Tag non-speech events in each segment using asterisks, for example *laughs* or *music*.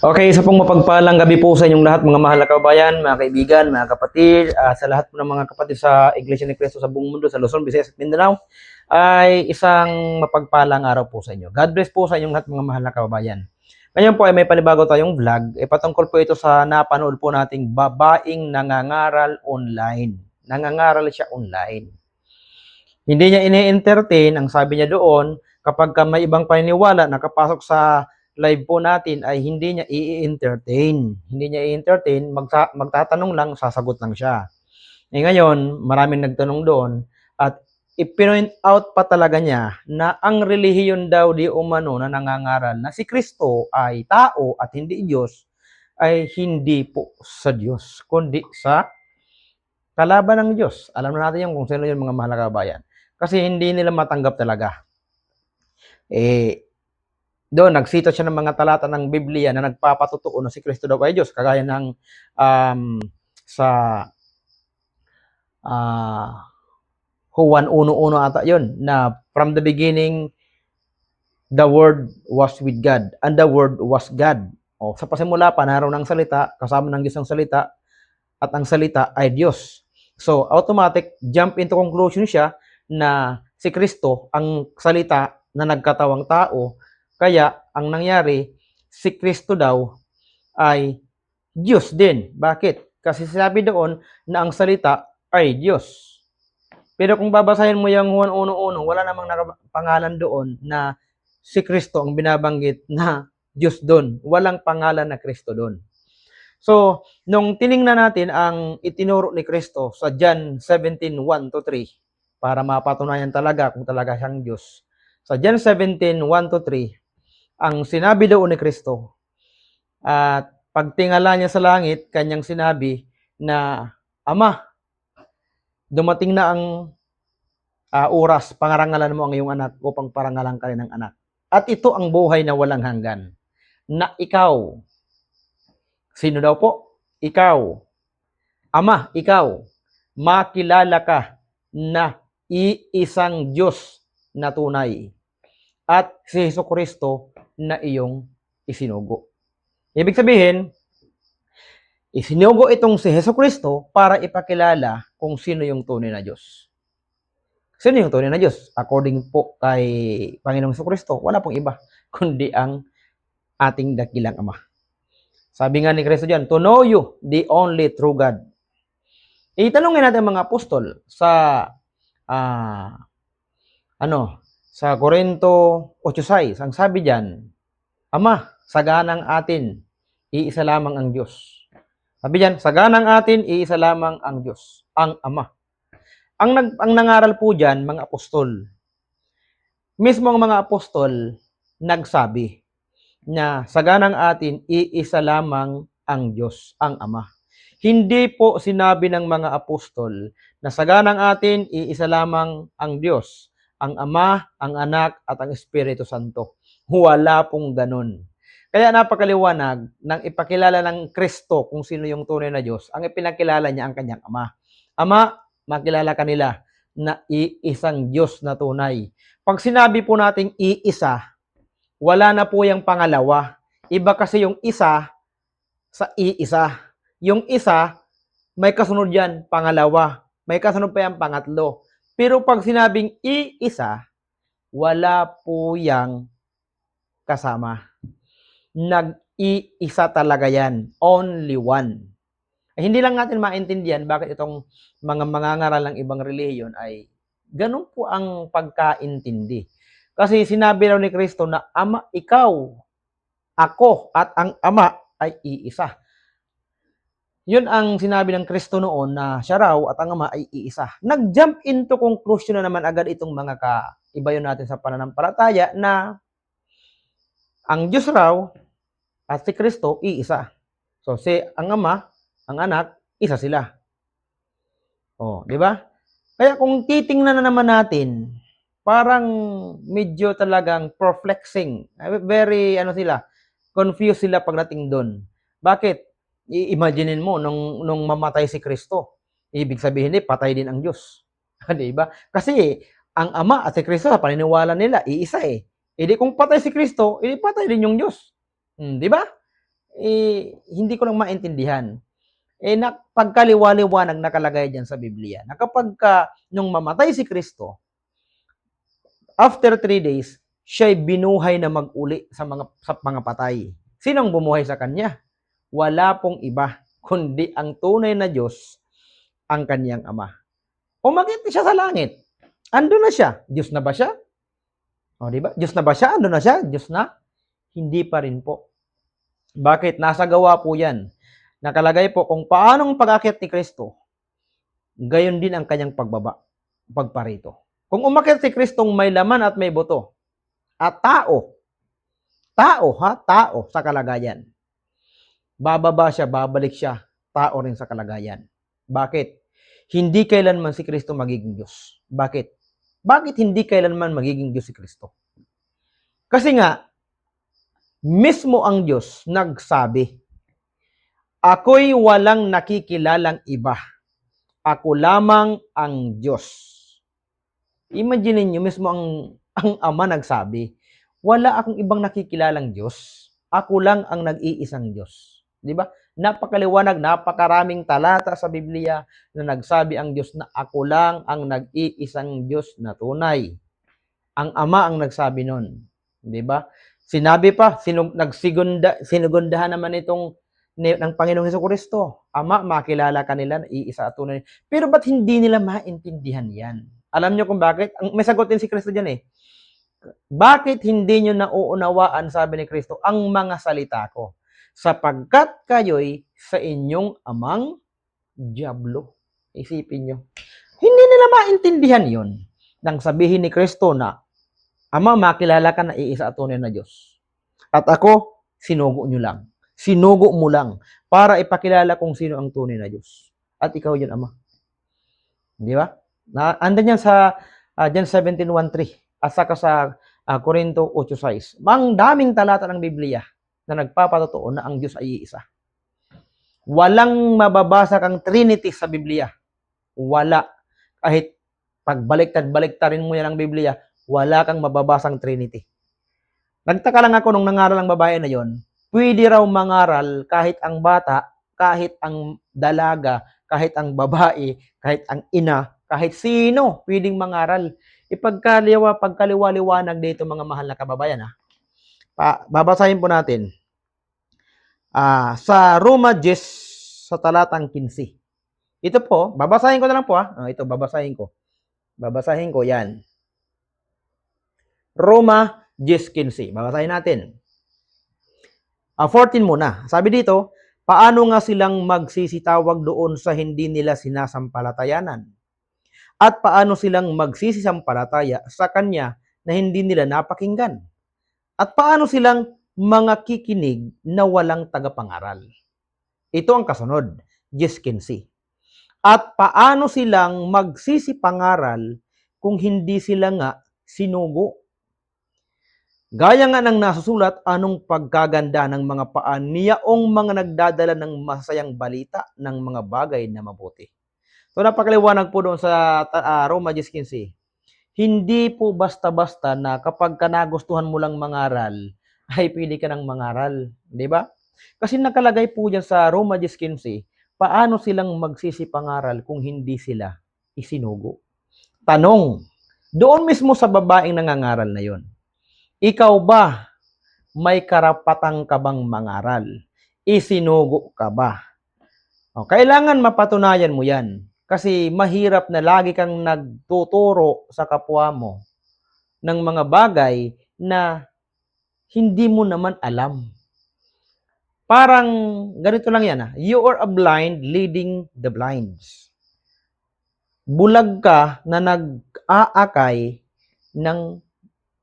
Okay, isa pong mapagpalang gabi po sa inyong lahat mga mahal na kababayan, mga kaibigan, mga kapatid, ah, sa lahat po ng mga kapatid sa Iglesia ni Cristo sa buong mundo, sa Luzon, Visayas at Mindanao, ay isang mapagpalang araw po sa inyo. God bless po sa inyong lahat mga mahal na kababayan. Ngayon po ay may panibago tayong vlog. E patungkol po ito sa napanood po nating babaeng nangangaral online. Nangangaral siya online. Hindi niya ini-entertain, ang sabi niya doon, kapag ka may ibang paniniwala nakapasok sa live po natin ay hindi niya i-entertain. Hindi niya i-entertain, magsa- magtatanong lang, sasagot lang siya. Eh ngayon, maraming nagtanong doon at i-point out pa talaga niya na ang relihiyon daw di umano na nangangaral na si Kristo ay tao at hindi Diyos ay hindi po sa Diyos, kundi sa kalaban ng Diyos. Alam na natin yung kung sino yung mga mahal na kabayan. Kasi hindi nila matanggap talaga. Eh, doon, nagsito siya ng mga talata ng Biblia na nagpapatutuo na si Kristo daw ay Diyos. Kagaya ng um, sa ah Juan 1.1 ata yun, na from the beginning, the Word was with God, and the Word was God. O, sa pasimula pa, naroon ang salita, kasama ng Diyos salita, at ang salita ay Diyos. So, automatic, jump into conclusion siya na si Kristo ang salita na nagkatawang tao, kaya ang nangyari, si Kristo daw ay Diyos din. Bakit? Kasi sinabi doon na ang salita ay Diyos. Pero kung babasahin mo yung Juan 1.1, wala namang pangalan doon na si Kristo ang binabanggit na Diyos doon. Walang pangalan na Kristo doon. So, nung tiningnan natin ang itinuro ni Kristo sa John 17:1 to 3 para mapatunayan talaga kung talaga siyang Diyos. Sa John 17:1 to 3, ang sinabi doon ni Kristo at pagtingala niya sa langit, kanyang sinabi na Ama, dumating na ang ah, oras, pangarangalan mo ang iyong anak upang parangalan ka rin ng anak. At ito ang buhay na walang hanggan, na ikaw, sino daw po? Ikaw, Ama, ikaw, makilala ka na iisang Diyos na tunay at si Hesus Kristo na iyong isinugo. Ibig sabihin, isinugo itong si Hesus Kristo para ipakilala kung sino yung tunay na Diyos. Sino yung tunay na Diyos? According po kay Panginoong Hesus Kristo, wala pong iba, *laughs* kundi ang ating dakilang Ama. Sabi nga ni Kristo diyan, to know you, the only true God. Itanongin natin mga apostol sa ah ano, sa Korinto 8.6, ang sabi diyan, Ama, saganang atin, iisa lamang ang Diyos. Sabi diyan, saganang atin, iisa lamang ang Diyos, ang Ama. Ang, nag, ang nangaral po diyan, mga apostol, mismo ang mga apostol, nagsabi na saganang atin, iisa lamang ang Diyos, ang Ama. Hindi po sinabi ng mga apostol na saganang atin, iisa lamang ang Diyos, ang Ama, ang Anak, at ang Espiritu Santo. Wala pong ganun. Kaya napakaliwanag nang ipakilala ng Kristo kung sino yung tunay na Diyos, ang ipinakilala niya ang kanyang Ama. Ama, makilala ka nila na iisang Diyos na tunay. Pag sinabi po nating iisa, wala na po yung pangalawa. Iba kasi yung isa sa iisa. Yung isa, may kasunod yan, pangalawa. May kasunod pa yan, pangatlo. Pero pag sinabing iisa, wala po yang kasama. Nag-iisa talaga yan. Only one. Eh, hindi lang natin maintindihan bakit itong mga mangangaral ng ibang relihiyon ay ganun po ang pagkaintindi. Kasi sinabi raw ni Kristo na, Ama, ikaw, ako, at ang Ama ay iisa. Yun ang sinabi ng Kristo noon na siya raw at ang Ama ay iisa. Nag-jump into conclusion na naman agad itong mga kaibayon natin sa pananampalataya na ang Diyos raw at si Kristo iisa. So si ang Ama, ang Anak, isa sila. Oh, di ba? Kaya kung titingnan na naman natin, parang medyo talagang perplexing. Very, ano sila, confused sila pagdating doon. Bakit? I-imaginein mo, nung, nung mamatay si Kristo, ibig sabihin eh, patay din ang Diyos. *laughs* di ba? Kasi, ang Ama at si Kristo, sa paniniwala nila, iisa eh. E di kung patay si Kristo, edi patay din yung Diyos. Hmm, di ba? eh, hindi ko lang maintindihan. Eh, na, pagkaliwaliwanag nakalagay dyan sa Biblia, na kapag ka, nung mamatay si Kristo, after three days, siya'y binuhay na mag-uli sa mga, sa mga patay. Sinong bumuhay sa kanya? Wala pong iba, kundi ang tunay na Diyos, ang kanyang Ama. Umakit siya sa langit. Ando na siya. Diyos na ba siya? O, di ba? Diyos na ba siya? Ando na siya? Diyos na? Hindi pa rin po. Bakit? Nasa gawa po yan. Nakalagay po kung paanong pag-akit ni Kristo, gayon din ang kanyang pagbaba, pagparito. Kung umakit si Kristong may laman at may buto, at tao, tao ha, tao sa kalagayan, bababa siya, babalik siya, tao rin sa kalagayan. Bakit? Hindi kailanman si Kristo magiging Diyos. Bakit? Bakit hindi kailanman magiging Diyos si Kristo? Kasi nga, mismo ang Diyos nagsabi, Ako'y walang nakikilalang iba. Ako lamang ang Diyos. Imagine niyo mismo ang, ang Ama nagsabi, wala akong ibang nakikilalang Diyos. Ako lang ang nag-iisang Diyos. Di ba? Napakaliwanag, napakaraming talata sa Biblia na nagsabi ang Diyos na ako lang ang nag-iisang Diyos na tunay. Ang Ama ang nagsabi nun. Di ba? Sinabi pa, sinu, nagsigunda, sinugundahan naman itong ni, ng Panginoong Heso Kristo. Ama, makilala ka nila iisa at tunay. Pero ba't hindi nila maintindihan yan? Alam nyo kung bakit? Ang, may sagot din si Kristo dyan eh. Bakit hindi nyo nauunawaan, sabi ni Kristo, ang mga salita ko? Sapagkat kayo'y sa inyong amang Diablo. Isipin nyo. Hindi nila maintindihan yon nang sabihin ni Kristo na, Ama, makilala ka na iisa at tunay na Diyos. At ako, sinugo nyo lang. Sinugo mo lang para ipakilala kung sino ang tunay na Diyos. At ikaw yun, Ama. Di ba? Na, andan yan sa uh, John 17.1.3 at saka sa uh, Corinto 8.6. Ang daming talata ng Biblia na nagpapatotoo na ang Diyos ay iisa. Walang mababasa kang Trinity sa Biblia. Wala. Kahit pagbaliktad-baliktarin mo yan ang Biblia, wala kang mababasang Trinity. Nagtaka lang ako nung nangaral ang babae na yon, pwede raw mangaral kahit ang bata, kahit ang dalaga, kahit ang babae, kahit ang ina, kahit sino pwedeng mangaral. Ipagkaliwa, pagkaliwa-liwanag dito mga mahal na kababayan. Ha? Pa, babasahin po natin. Ah, sa Roma 10 sa talatang 15. Ito po, babasahin ko na lang po ha. Ah, ito babasahin ko. Babasahin ko 'yan. Roma 10:15. Babasahin natin. Ah, 14 muna. Sabi dito, paano nga silang magsisitawag doon sa hindi nila sinasampalatayanan? At paano silang magsisisampalataya sa Kanya na hindi nila napakinggan? At paano silang mga kikinig na walang tagapangaral? Ito ang kasunod, 10.15. At paano silang magsisipangaral kung hindi sila nga sinugo? Gaya nga ng nasusulat, anong pagkaganda ng mga paan niyaong mga nagdadala ng masayang balita ng mga bagay na mabuti. So napakaliwanag po doon sa uh, Roma 10.15. Hindi po basta-basta na kapag ka nagustuhan mo lang mangaral, *laughs* ay pili ka ng mangaral. Di ba? Kasi nakalagay po dyan sa Roma 10.15, paano silang magsisipangaral kung hindi sila isinugo? Tanong, doon mismo sa babaeng nangangaral na yon. Ikaw ba may karapatang ka bang mangaral? Isinugo ka ba? O, kailangan mapatunayan mo yan. Kasi mahirap na lagi kang nagtuturo sa kapwa mo ng mga bagay na hindi mo naman alam. Parang ganito lang yan. Ah. You are a blind leading the blinds. Bulag ka na nag-aakay ng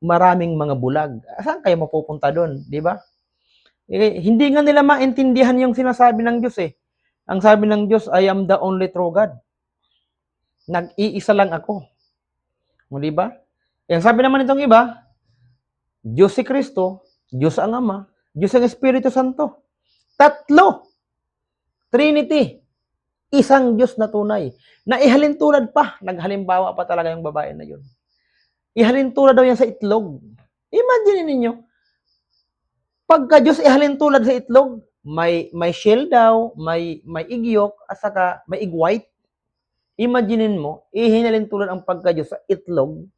maraming mga bulag. Saan kayo mapupunta doon, di ba? Eh, hindi nga nila maintindihan yung sinasabi ng Diyos eh. Ang sabi ng Diyos, I am the only true God. Nag-iisa lang ako. Di ba? Yung sabi naman itong iba, Diyos si Kristo, Diyos ang Ama, Diyos ang Espiritu Santo. Tatlo. Trinity. Isang Diyos na tunay. Na ihalin pa. Naghalimbawa pa talaga yung babae na yun. Ihalin tulad daw yan sa itlog. Imagine ninyo, pagka Diyos ihalin tulad sa itlog, may may shell daw, may may igyok at saka may egg white. Imaginin mo, ihinalin tulad ang pagka-Diyos sa itlog.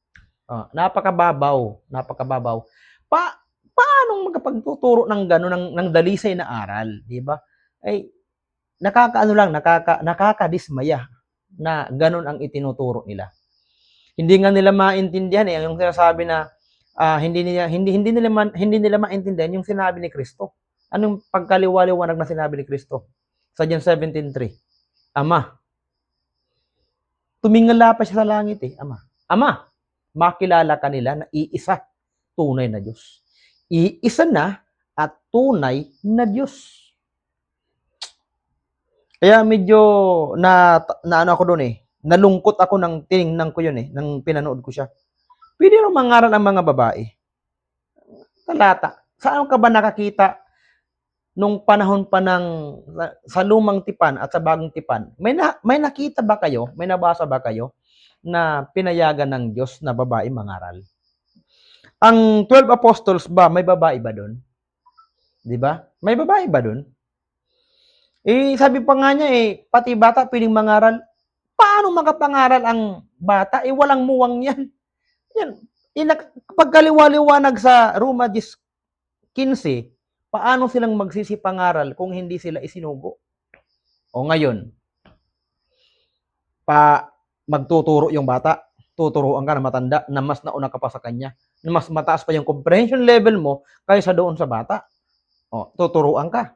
Ah, napakababaw, napakababaw. Pa paano magkapagtuturo ng gano'n ng, ng dalisay na aral, di ba? Ay nakakaano lang, nakaka nakakadismaya na gano'n ang itinuturo nila. Hindi nga nila maintindihan eh yung sinasabi na ah, hindi nila hindi hindi nila man, hindi nila maintindihan yung sinabi ni Kristo. Anong pagkaliwaliwanag na sinabi ni Kristo? Sa John 17:3. Ama. Tumingala pa siya sa langit eh, Ama. Ama, makilala ka nila na iisa, tunay na Diyos. Iisa na at tunay na Diyos. Kaya medyo na, na ano ako doon eh, nalungkot ako nang tiningnan ko yun eh, nang pinanood ko siya. Pwede rin mangaral ang mga babae. Talata. Saan ka ba nakakita nung panahon pa ng sa lumang tipan at sa bagong tipan? May na, may nakita ba kayo? May nabasa ba kayo na pinayagan ng Diyos na babae mangaral? Ang 12 apostles ba, may babae ba doon? 'Di ba? May babae ba doon? Eh, sabi pa nga niya eh, pati bata pwedeng mangaral. Paano makapangaral ang bata? Eh, walang muwang yan. Yan. Inak- pagkaliwaliwanag sa Roma 10.15, paano silang magsisipangaral kung hindi sila isinugo? O ngayon, pa magtuturo yung bata, tuturuan ka na matanda na mas nauna ka pa sa kanya, na mas mataas pa yung comprehension level mo kaysa doon sa bata. O, tuturuan ka.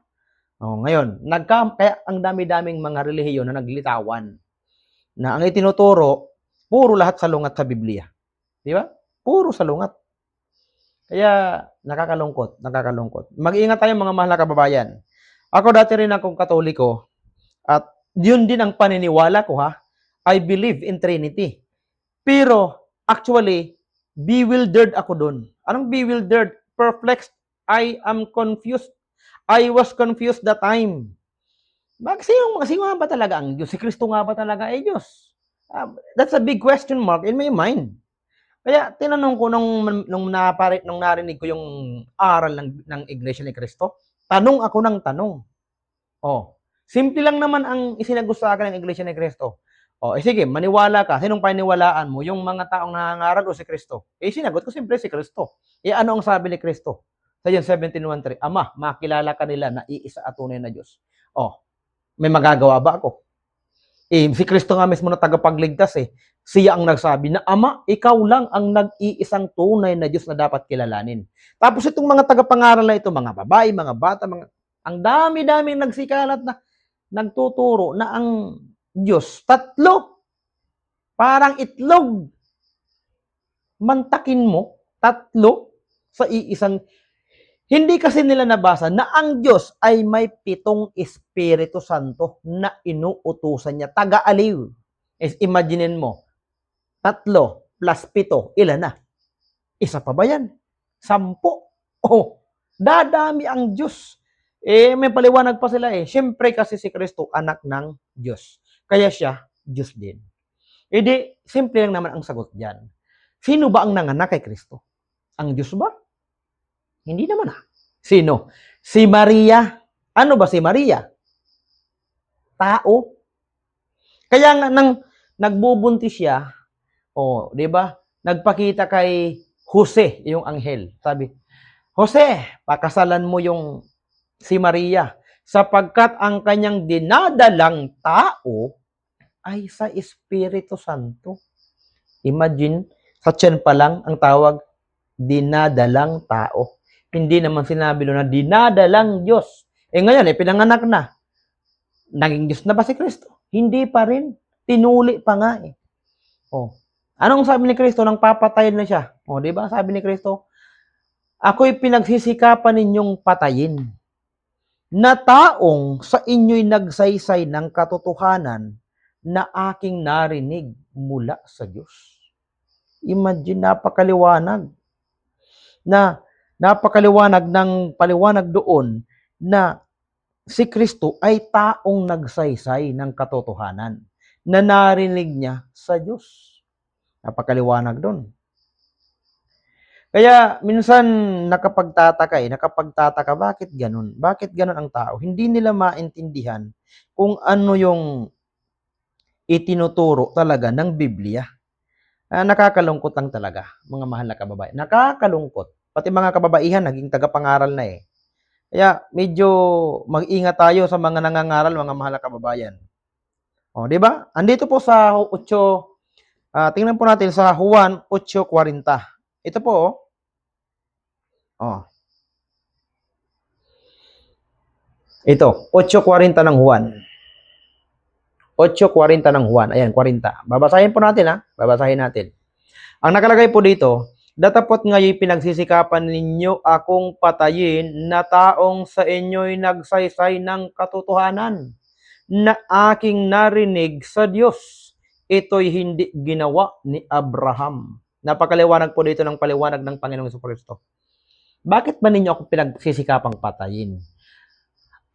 O, ngayon, nagka, kaya ang dami-daming mga relihiyon na naglitawan na ang itinuturo, puro lahat salungat sa Biblia. Di ba? Puro salungat. Kaya nakakalungkot, nakakalungkot. Mag-ingat tayo mga mahal na kababayan. Ako dati rin akong katoliko at yun din ang paniniwala ko ha. I believe in Trinity. Pero actually, bewildered ako doon. Anong bewildered? Perplexed. I am confused. I was confused that time. Sino, sino nga ba talaga ang Diyos? Si Kristo nga ba talaga ay Diyos? Um, that's a big question mark in my mind. Kaya tinanong ko nung nung napari, nung narinig ko yung aral ng ng Iglesia ni Cristo, tanong ako ng tanong. Oh, simple lang naman ang akin ng Iglesia ni Cristo. Oh, eh sige, maniwala ka. Sinong paniniwalaan mo? Yung mga taong nangangaral o si Kristo? Eh sinagot ko simple si Kristo. Eh ano ang sabi ni Kristo? Sa John 17:13, Ama, makilala ka nila na iisa at tunay na Diyos. Oh, may magagawa ba ako? Eh, si Kristo nga mismo na tagapagligtas eh. Siya ang nagsabi na, Ama, ikaw lang ang nag-iisang tunay na Diyos na dapat kilalanin. Tapos itong mga tagapangaral na ito, mga babae, mga bata, mga, ang dami-daming nagsikalat na nagtuturo na ang Diyos, tatlo. Parang itlog. Mantakin mo, tatlo sa iisang hindi kasi nila nabasa na ang Diyos ay may pitong Espiritu Santo na inuutusan niya. Taga-aliw. Is imaginein mo, tatlo plus pito, ilan na? Isa pa ba yan? Sampo. Oh, dadami ang Diyos. Eh, may paliwanag pa sila eh. Siyempre kasi si Kristo, anak ng Diyos. Kaya siya, Diyos din. E di, simple lang naman ang sagot dyan. Sino ba ang nanganak kay Kristo? Ang Diyos ba? Hindi naman ah. Sino? Si Maria. Ano ba si Maria? Tao. Kaya nga nang nagbubuntis siya, oh, 'di ba? Nagpakita kay Jose, yung anghel. Sabi, Jose, pakasalan mo yung si Maria sapagkat ang kanyang dinadalang tao ay sa Espiritu Santo. Imagine, sa tiyan pa lang ang tawag, dinadalang tao. Hindi naman sinabi na dinadalang Diyos. Eh ngayon, eh, pinanganak na. Naging Diyos na ba si Kristo? Hindi pa rin. Tinuli pa nga eh. Oh. Anong sabi ni Kristo nang papatayin na siya? Oh, di ba? Sabi ni Kristo, ako'y pinagsisikapan ninyong patayin na taong sa inyo'y nagsaysay ng katotohanan na aking narinig mula sa Diyos. Imagine, napakaliwanag na napakaliwanag ng paliwanag doon na si Kristo ay taong nagsaysay ng katotohanan na narinig niya sa Diyos. Napakaliwanag doon. Kaya minsan nakapagtataka eh, nakapagtataka bakit ganun? Bakit ganun ang tao? Hindi nila maintindihan kung ano yung itinuturo talaga ng Biblia. Ah, nakakalungkot lang talaga, mga mahal na kababayan. Nakakalungkot. Pati mga kababaihan, naging tagapangaral na eh. Kaya medyo mag-ingat tayo sa mga nangangaral, mga mahal na kababayan. O, di ba? Andito po sa 8, ah, tingnan po natin sa Juan 8.40. Ito po, oh. Oh. Ito, 8.40 ng Juan. 8.40 ng Juan. Ayan, 40. Babasahin po natin ha. Babasahin natin. Ang nakalagay po dito, Datapot ngayon pinagsisikapan ninyo akong patayin na taong sa inyo'y nagsaysay ng katotohanan na aking narinig sa Diyos. Ito'y hindi ginawa ni Abraham. Napakaliwanag po dito ng paliwanag ng Panginoong Kristo. Bakit ba ninyo ako pinagsisikapang patayin?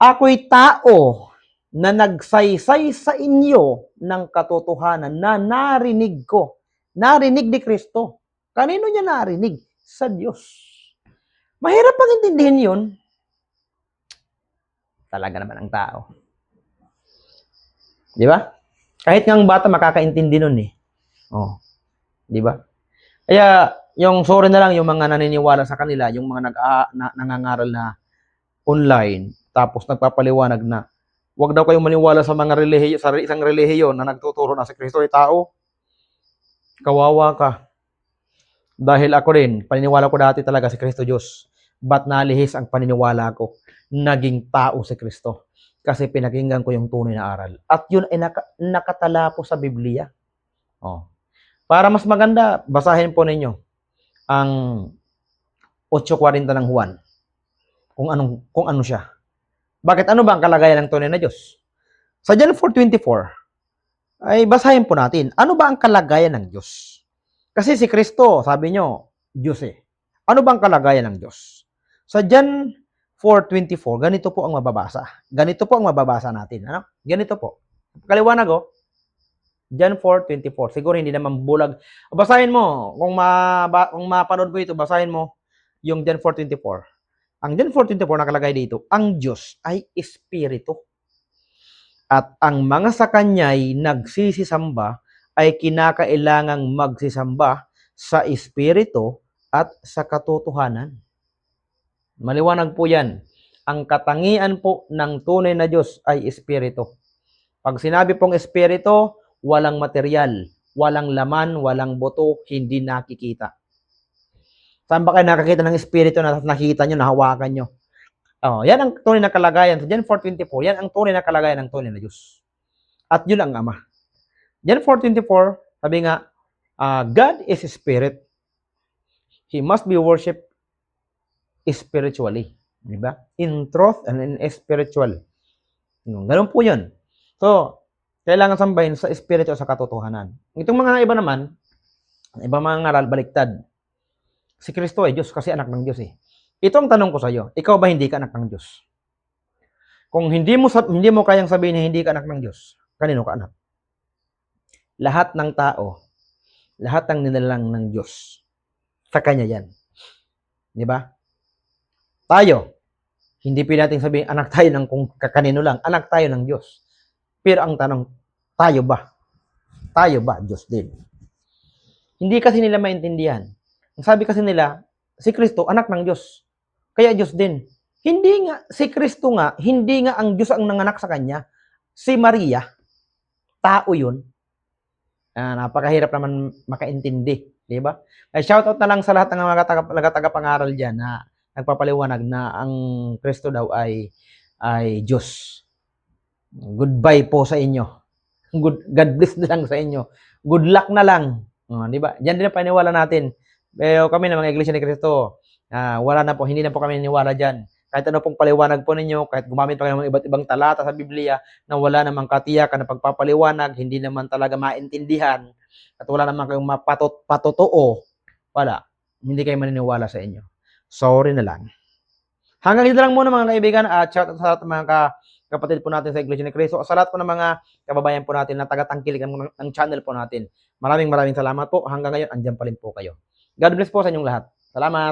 Ako'y tao na nagsaysay sa inyo ng katotohanan na narinig ko. Narinig ni Kristo. Kanino niya narinig? Sa Diyos. Mahirap pang intindihin yun. Talaga naman ang tao. Di ba? Kahit nga bata makakaintindi nun eh. Oh. Di ba? Kaya, yung sorry na lang yung mga naniniwala sa kanila, yung mga nag na, nangangaral na online, tapos nagpapaliwanag na Huwag daw kayong maniwala sa mga relihiyo, sa isang relihiyon na nagtuturo na si Kristo ay tao. Kawawa ka. Dahil ako rin, paniniwala ko dati talaga si Kristo Diyos. Ba't nalihis ang paniniwala ko? Naging tao si Kristo. Kasi pinakinggan ko yung tunay na aral. At yun ay naka, nakatala po sa Biblia. Oh. Para mas maganda, basahin po ninyo ang 8.40 ng Juan. Kung anong kung ano siya. Bakit ano ba ang kalagayan ng tunay na Diyos? Sa John 4.24, ay basahin po natin, ano ba ang kalagayan ng Diyos? Kasi si Kristo, sabi nyo, Diyos eh. Ano bang kalagayan ng Diyos? Sa John 4.24, ganito po ang mababasa. Ganito po ang mababasa natin. Ano? Ganito po. Kaliwanag oh. John 4.24. Siguro hindi naman bulag. Basahin mo. Kung, ma, kung mapanood mo ito, basahin mo yung John 4.24. Ang John 4.24 nakalagay dito, ang Diyos ay Espiritu. At ang mga sa Kanya'y nagsisisamba ay kinakailangang magsisamba sa Espiritu at sa katotohanan. Maliwanag po yan. Ang katangian po ng tunay na Diyos ay Espiritu. Pag sinabi pong Espiritu, walang material, walang laman, walang buto, hindi nakikita. Saan ba kayo nakakita ng Espiritu na nakita nyo, nahawakan nyo? Oh, yan ang tunay na kalagayan. Sa John 4.24, yan ang tunay na kalagayan ng tunay na Diyos. At yun ang Ama. John 4.24, sabi nga, uh, God is spirit. He must be worshipped spiritually. Di ba? In truth and in spiritual. Ganun po yun. So, kailangan sambahin sa espiritu sa katotohanan. Itong mga iba naman, ibang mga ngaral, baliktad. Si Kristo ay Diyos kasi anak ng Diyos eh. Ito ang tanong ko sa iyo. Ikaw ba hindi ka anak ng Diyos? Kung hindi mo hindi mo kayang sabihin na hindi ka anak ng Diyos, kanino ka anak? lahat ng tao, lahat ng nilalang ng Diyos, sa Kanya yan. Di ba? Tayo, hindi natin sabihin, anak tayo ng kung kakanino lang, anak tayo ng Diyos. Pero ang tanong, tayo ba? Tayo ba? Diyos din. Hindi kasi nila maintindihan. Ang sabi kasi nila, si Kristo, anak ng Diyos. Kaya Diyos din. Hindi nga, si Kristo nga, hindi nga ang Diyos ang nanganak sa Kanya. Si Maria, tao yun, Uh, napakahirap naman makaintindi, di ba? Ay shoutout na lang sa lahat ng mga taga, taga-pangaral diyan na nagpapaliwanag na ang Kristo daw ay ay Diyos. Goodbye po sa inyo. Good, God bless na lang sa inyo. Good luck na lang. Uh, di ba? Diyan din ang paniwala natin. Pero kami na mga iglesia ni Kristo, uh, wala na po, hindi na po kami niniwala diyan kahit ano pong paliwanag po ninyo, kahit gumamit pa kayo ng iba't ibang talata sa Biblia na wala namang katiyakan na pagpapaliwanag, hindi naman talaga maintindihan, at wala namang kayong mapatot, patotoo, wala. Hindi kayo maniniwala sa inyo. Sorry na lang. Hanggang dito lang muna mga kaibigan at shout out sa ng mga ka, kapatid po natin sa Iglesia ni Cristo sa lahat po ng mga kababayan po natin na taga-tangkilik ng, ng channel po natin. Maraming maraming salamat po. Hanggang ngayon, andyan pa rin po kayo. God bless po sa inyong lahat. Salamat.